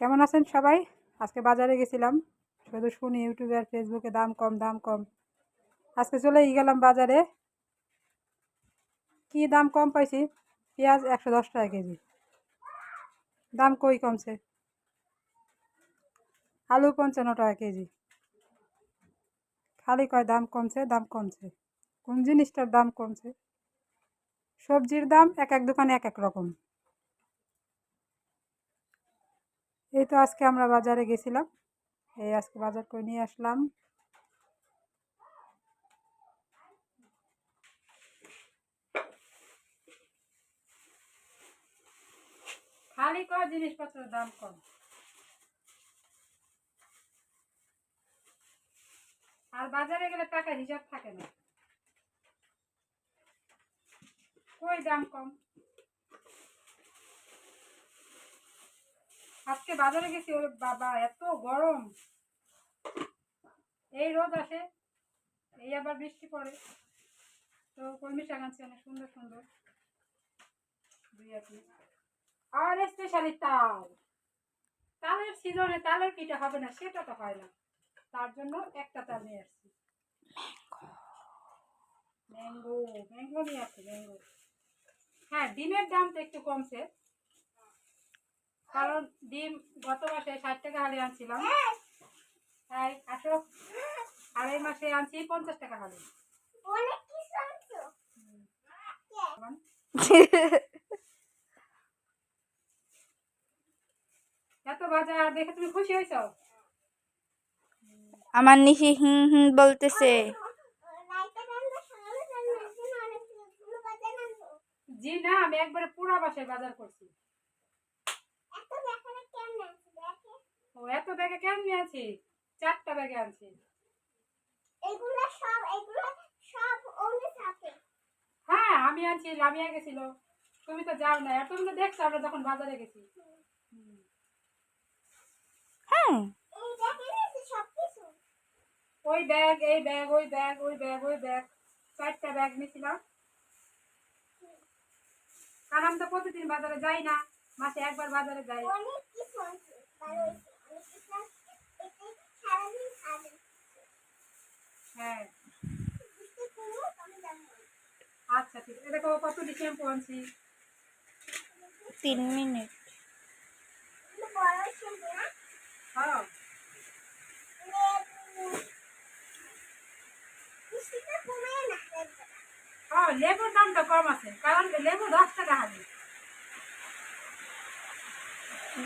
কেমন আছেন সবাই? আজকে বাজারে গেছিলাম। শুধু শুনি ইউটিউবে আর ফেসবুকে দাম কম দাম কম। আজকে চলে গেলাম বাজারে। কি দাম কম পাইছি? পেঁয়াজ একশো দশ টাকা কেজি। দাম কই কমছে? আলু পঞ্চান্ন টাকা কেজি। খালি কয় দাম কমছে দাম কমছে। কোন জিনিসটার দাম কমছে? সবজির দাম এক এক দোকানে এক এক রকম। এই তো আজকে আমরা বাজারে গেছিলাম। এই আজকে বাজার করে নিয়ে আসলাম। খালি কয় জিনিসপত্রের দাম কম। আর বাজারে গেলে টাকা হিসাব থাকে না। কই দাম কম? আজকে বাজারে গেছি, ওর বাবা, এত গরম। এই রোদ আসে, এই আবার বৃষ্টি পড়ে। তো কলমি শাক আনছি, অনেক সুন্দর সুন্দর। দুই আর স্পেশালি তাল। তালের সিজনে তালের পিঠা হবে না, সেটা তো হয় না। তার জন্য একটা তাল নিয়ে আসছি। ম্যাঙ্গো ম্যাঙ্গো নিয়ে আসছি, ম্যাঙ্গো। হ্যাঁ ডিমের দাম তো একটু কমছে। কারণ ডিম গত মাসে ষাট টাকা হালি আনছিলাম। তাই আসো। আর এই মাসে আনছি পঞ্চাশ টাকা আনছো। এত বাজার দেখে তুমি খুশি হয়েছো? আমার নিশি হুম হুম বলতেছে। জি না আমি একবারে পুরা বাসায় বাজার করছি এত দেখালে কেমন আছে দেখে ও এত ব্যাগে কেমনি আছি চারটা ব্যাগে আনছি। এগুলো সব এগুলো সব ওনে থাকে। হ্যাঁ আমি আনছি লামিয়া গেছিল। তুমি তো যাও না আর তুমি তো দেখছ আমরা যখন বাজারে গেছি। হ্যাঁ। ওই ব্যাগ এই ব্যাগ ওই ব্যাগ ওই ব্যাগ ওই ব্যাগ। চারটা ব্যাগ নিয়েছিলাম। কারণ আমি তো প্রতিদিন বাজারে যাই না। মাসে একবার বাজারে যাই। হ্যাঁ। আচ্ছা ঠিক। আছে দেখো কত তিন মিনিট। হ্যাঁ। হ্যাঁ লেবুর দামটা কম আছে কারণ লেবু দশ টাকা